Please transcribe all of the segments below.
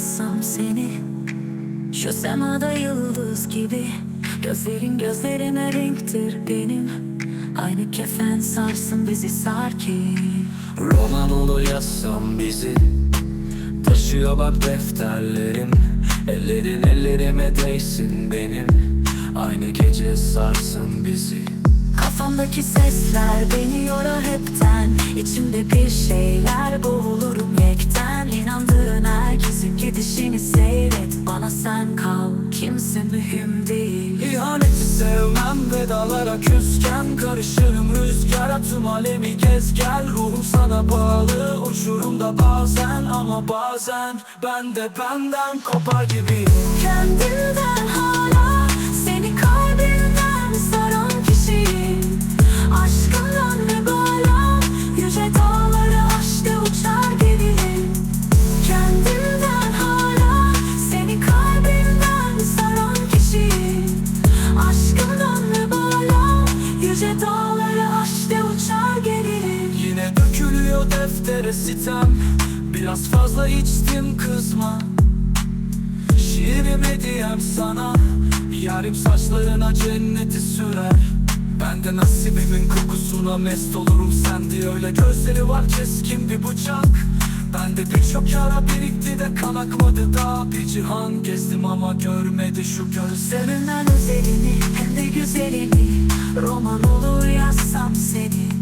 yazsam seni. Şu semada yıldız gibi. Gözlerin gözlerine renktir benim. Aynı kefen sarsın bizi sar ki Roman olu yazsam bizi. Taşıyor bak defterlerim. Ellerin ellerime değsin benim. Aynı gece sarsın bizi. Kafamdaki sesler beni yorar hepten. İçimde bir şeyler boğulurum sen kal. Kimse mühim değil. İhaneti sevmem vedalara küsken Karışırım. Rüzgara tüm alemi gez gel. Ruhum sana bağlı uçurumda bazen. Ama bazen ben de benden kopar gibiyim Kendinden dökülüyor deftere sitem. Biraz fazla içtim kızma. Şiirim hediyem sana. Yarim saçlarına cenneti sürer. Ben de nasibimin kokusuna mest olurum. Sen de öyle gözleri var keskin bir bıçak. Ben de birçok yara birikti de kan akmadı. Daha Bir cihan gezdim ama görmedi şu gözlerim Sevilen özelini hem de güzelini. Roman olur yazsam seni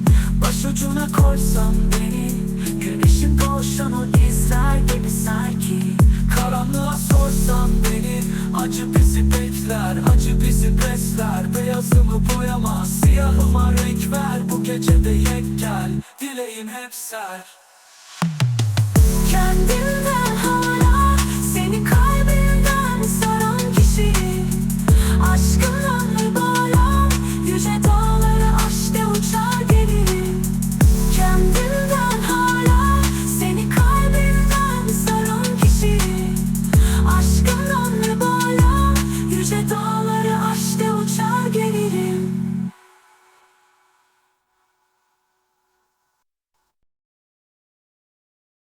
Başucuna koysam beni Güneşin doğuşunu izler gibi sanki. Karanlığa sorsan beni Acı bizi bekler, acı bizi besler. Beyazımı boyamaz, siyahıma renk ver. Bu gecede yek gel, dileğin hep ser. Kendimden